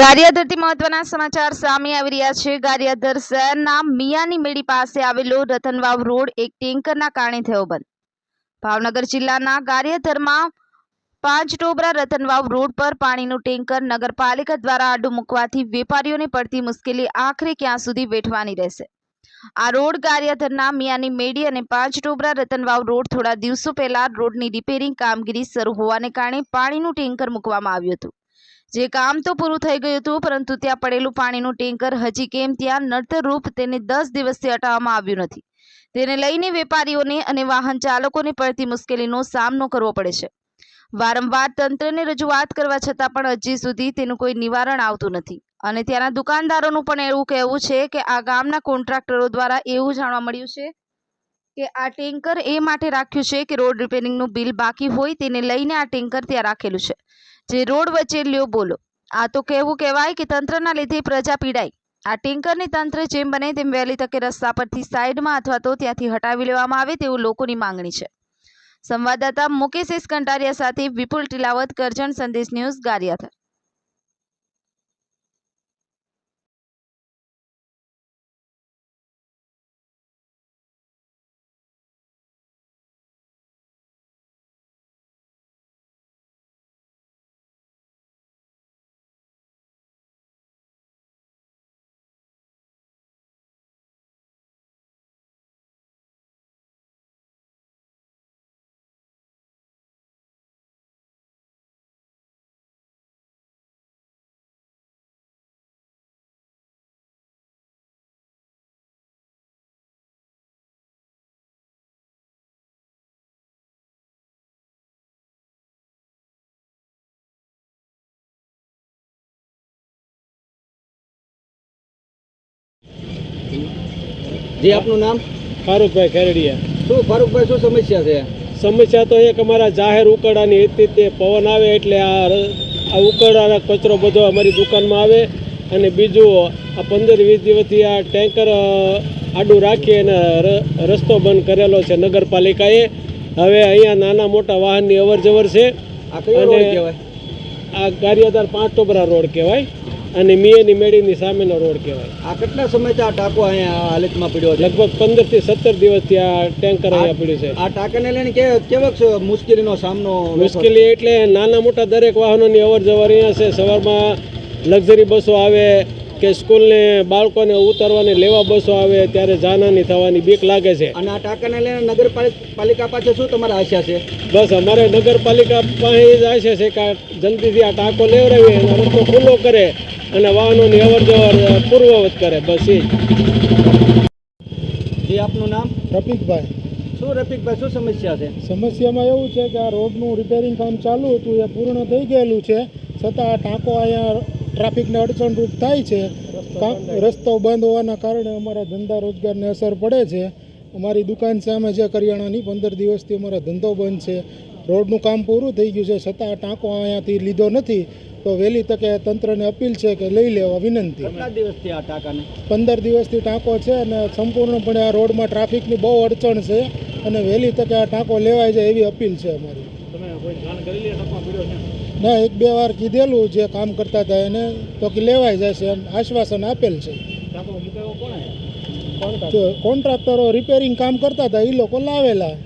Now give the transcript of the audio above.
ગારિયાદરથી મહત્વના સમાચાર સામે આવી રહ્યા છે. ગારિયાધર શહેરના મિયાની મેળી પાસે આવેલો રતનવાવ રોડ એક ટેન્કરના કારણે થયો બંધ. ભાવનગર જિલ્લાના ગારિયાધરમાં પાંચ ટોબરા રતનવાવ રોડ પર પાણીનું ટેન્કર નગરપાલિકા દ્વારા આડું મૂકવાથી વેપારીઓને પડતી મુશ્કેલી આખરે ક્યાં સુધી વેઠવાની રહેશે? આ રોડ ગારિયાધરના મિયાની મેડી અને પાંચ ટોબરા રતનવાવ રોડ થોડા દિવસો પહેલા રોડની રિપેરિંગ કામગીરી શરૂ હોવાને કારણે પાણીનું ટેન્કર મૂકવામાં આવ્યું હતું. જે કામ તો પૂરું થઈ ગયું હતું, પરંતુ ત્યાં પડેલું પાણીનું ટેન્કર હજી કેમ ત્યાં નડતરરૂપ તેને દસ દિવસથી હટાવવામાં આવ્યું નથી. તેને લઈને વેપારીઓને અને વાહન ચાલકોને પડતી મુશ્કેલીનો સામનો કરવો પડે છે. વારંવાર તંત્રને રજૂઆત કરવા છતાં પણ હજી સુધી તેનું કોઈ નિવારણ આવતું નથી. અને ત્યાંના દુકાનદારોનું પણ એવું કહેવું છે કે આ ગામના કોન્ટ્રાક્ટરો દ્વારા એવું જાણવા મળ્યું છે કે આ ટેન્કર એ માટે રાખ્યું છે કે રોડ રિપેરિંગનું બિલ બાકી હોય તેને લઈને આ ટેન્કર ત્યાં રાખેલું છે. જે રોડ વચ્ચે લ્યો બોલો. આ તો કહેવું કહેવાય કે તંત્રના લીધે પ્રજા પીડાય આ ટેન્કરની તંત્ર જેમ બને તેમ વહેલી તકે રસ્તા પરથી સાઈડમાં અથવા તો ત્યાંથી હટાવી લેવામાં આવે તેવું લોકોની માંગણી છે. સંવાદદાતા મુકેશ કંટારિયા સાથે વિપુલ ટિલાવત, કરજણ સંદેશ ન્યૂઝ ગારિયાધર. જી આપનું નામ? ફારૂકભાઈ ખેરડિયા. શું ફારૂકભાઈ શું સમસ્યા છે? સમસ્યા તો એક અમારા જાહેર ઉકળાની હતી તે પવન આવે એટલે આ ઉકરડાનો કચરો બધો અમારી દુકાનમાં આવે અને બીજું આ પંદર વીસ દિવસથી આ ટેન્કર આડું રાખી અને રસ્તો બંધ કરેલો છે નગરપાલિકાએ. હવે અહીંયા નાના મોટા વાહનની અવર જવર છે. આ અને- આ ગારિયાદાર પાંચ ટોબરા રોડ કહેવાય. અને મિયાની મેળીની સામેનો રોડ કહેવાય. આ કેટલા સમયથી આ ટાંકો અહીંયા આ હાલતમાં પડ્યો છે? લગભગ પંદરથી સત્તર દિવસથી આ ટેન્કર અહીંયા પડ્યું છે. આ ટાંકાને લઈને કે કેવક મુશ્કેલીનો સામનો મુશ્કેલી એટલે નાના મોટા દરેક વાહનોની અવર જવર અહીંયા છે. સવારમાં લક્ઝરી બસો આવે કે સ્કૂલને બાળકોને ઉતારવાને લેવા બસો આવે ત્યારે જાનહાની થવાની બીક લાગે છે. અને આ ટાંકાને લઈને નગરપાલિકા પાસે શું તમારા આશા છે? બસ અમારે નગરપાલિકા પાસે જ આશા છે કે જલ્દીથી આ ટાંકો લેવડાવીએ અને રસ્તો ખુલ્લો કરે. અને વાહનોની અવર જવર પૂર્વવત કરે બસ એ જ. જી આપનું નામ? રફીકભાઈ. શું રફીકભાઈ શું સમસ્યા છે? સમસ્યામાં એવું છે કે આ રોડનું રિપેરિંગ કામ ચાલુ હતું એ પૂર્ણ થઈ ગયેલું છે. છતાં આ ટાંકો અહીંયા ટ્રાફિકને અડચણરૂપ થાય છે. રસ્તો બંધ હોવાના કારણે અમારા ધંધા રોજગારને અસર પડે છે. અમારી દુકાન સામે છે કરિયાણાની પંદર દિવસથી અમારો ધંધો બંધ છે. રોડનું કામ પૂરું થઈ ગયું છે છતાં આ ટાંકો અહીંયાથી લીધો નથી. તો વહેલી તકે તંત્રને અપીલ છે કે લઈ લેવા વિનંતી. દિવસથી આ ટાંકાને? પંદર દિવસથી ટાંકો છે અને સંપૂર્ણપણે આ રોડમાં ટ્રાફિકની બહુ અડચણ છે અને વહેલી તકે આ ટાંકો લેવાય જાય એવી અપીલ છે અમારી. ના એક બે વાર કીધેલું જે કામ કરતા હતા એને તો કે લેવાય જશે એમ આશ્વાસન આપેલ છે. કોન્ટ્રાક્ટરો રિપેરિંગ કામ કરતા હતા એ લોકો લાવેલા.